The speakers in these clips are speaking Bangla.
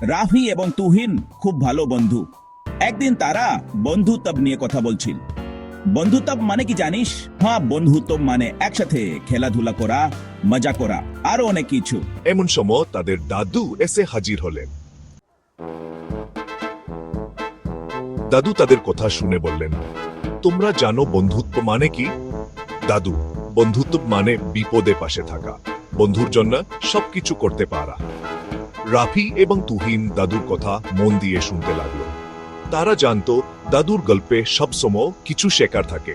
রাফি এবং তুহিন খুব ভালো বন্ধু। একদিন তারা বন্ধুত্ব নিয়ে কথা বলছিল। বন্ধুত্ব মানে কি জানিস? হ্যাঁ বন্ধুত্ব মানে একসাথে খেলাধুলা করা, মজা করা, আরও অনেক কিছু। এমন সময় তাদের দাদু এসে হাজির হলেন। দাদু তাদের কথা শুনে বললেন, তোমরা জানো বন্ধুত্ব মানে কি? দাদু, বন্ধুত্ব মানে বিপদে পাশে থাকা। বন্ধুর জন্য সবকিছু করতে পারা। রাফি এবং তুহিন দাদুর কথা মন দিয়ে শুনতে লাগল। তারা জানতো, দাদুর গল্পে সবসময় কিছু শেখার থাকে।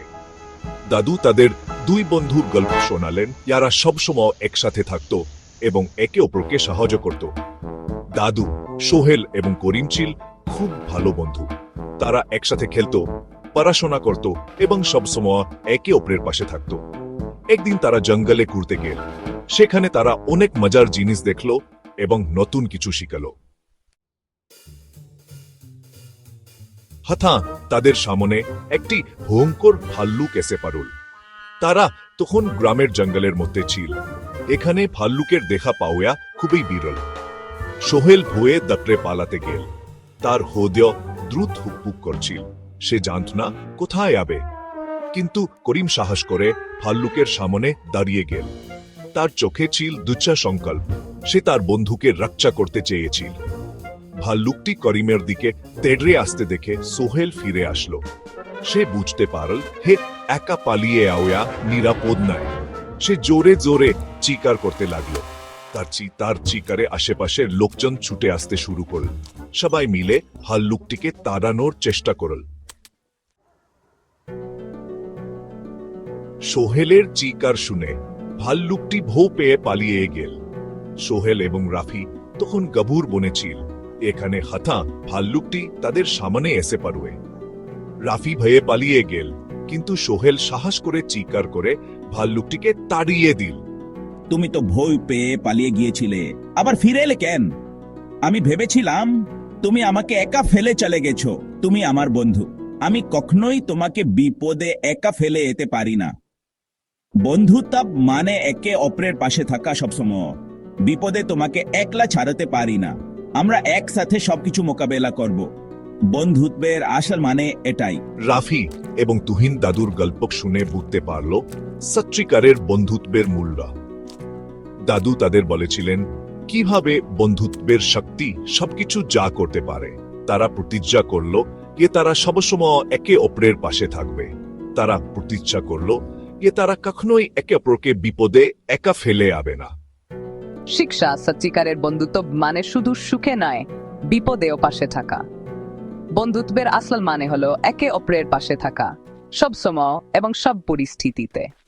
দাদু তাদের দুই বন্ধুর গল্প শোনালেন, যারা সবসময় একসাথে থাকতো এবং একে অপরকে সাহায্য করত। দাদু, সোহেল এবং করিম ছিল খুব ভালো বন্ধু। তারা একসাথে খেলতো, পড়াশোনা করত এবং সবসময় একে অপরের পাশে থাকতো। একদিন তারা জঙ্গলে ঘুরতে গেল। সেখানে তারা অনেক মজার জিনিস দেখল এবং নতুন কিছু শিখালো। হথা তাদের সামনে একটি ভয়ঙ্কর ভাল্লুক এসে পারুল। তারা তখন গ্রামের জঙ্গলের মধ্যে ছিল। এখানে ভাল্লুকের দেখা পাওয়া খুবই বিরল। সোহেল ভয়ে দত্রে পালাতে গেল। তার হৃদয় দ্রুত হুকপুক করছিল। সে জানত না কোথায় যাবে। কিন্তু করিম সাহস করে ভাল্লুকের সামনে দাঁড়িয়ে গেল। তার চোখে ছিল দুচ্ছা সংকল্প। সে তার বন্ধুকে রক্ষা করতে চেয়েছিল। ভাল্লুকটি করিমের দিকে তেড়ে আসতে দেখে সোহেল ফিরে আসলো। সে বুঝতে পারল, হে, একা পালিয়ে আওয়া নিরাপদ নয়। সে জোরে জোরে চিকার করতে লাগল। তার চি, তার চিকারে আশেপাশের লোকজন ছুটে আসতে শুরু করল। সবাই মিলে ভাল্লুকটিকে তাড়ানোর চেষ্টা করল। সোহেলের চিকার শুনে ভাল্লুকটি ভৌ পেয়ে পালিয়ে গেল। সোহেল এবং রাফি তখন গভুর বনে ছিল। এখানে হাথা ভাল্লুকটি তাদের সামনে এসে পারুয়ে রাফি ভয়ে পালিয়ে গেল, কিন্তু সোহেল সাহস করে চিকার করে ভাল্লুকটিকে তাড়িয়ে দিল। তুমি তো ভয় পেয়ে পালিয়ে গিয়েছিলে, আবার ফিরে এলে কেন? আমি ভেবেছিলাম তুমি আমাকে একা ফেলে চলে গেছো, তুমি আমার বন্ধু। আমি কখনোই তোমাকে বিপদে একা ফেলে যেতে পারি না। বন্ধুত্ব মানে একে অপরের পাশে থাকা সবসময়। বিপদে তোমাকে একলা ছাড়াতে পারি না। আমরা একসাথে সবকিছু মোকাবেলা করব। বন্ধুত্বের আসল মানে এটাই। রাফি এবং তুহিন দাদুর গল্প শুনে বুঝতে পারল সচ্চিকারের বন্ধুত্বের মূল্য। দাদু তাদের বলেছিলেন, কীভাবে বন্ধুত্বের শক্তি সবকিছু যা করতে পারে, তারা প্রতিজ্ঞা করল যে তারা সবসময় একে অপরের পাশে থাকবে। তারা প্রতিজ্ঞা করল যে তারা কখনোই একে অপরকে বিপদে একা ফেলে আবে না। শিক্ষা সত্যিকারের বন্ধুত্ব মানে শুধু সুখে নয়, বিপদেও পাশে থাকা। বন্ধুত্বের আসল মানে হলো একে অপরের পাশে থাকা, সব সময় এবং সব পরিস্থিতিতে।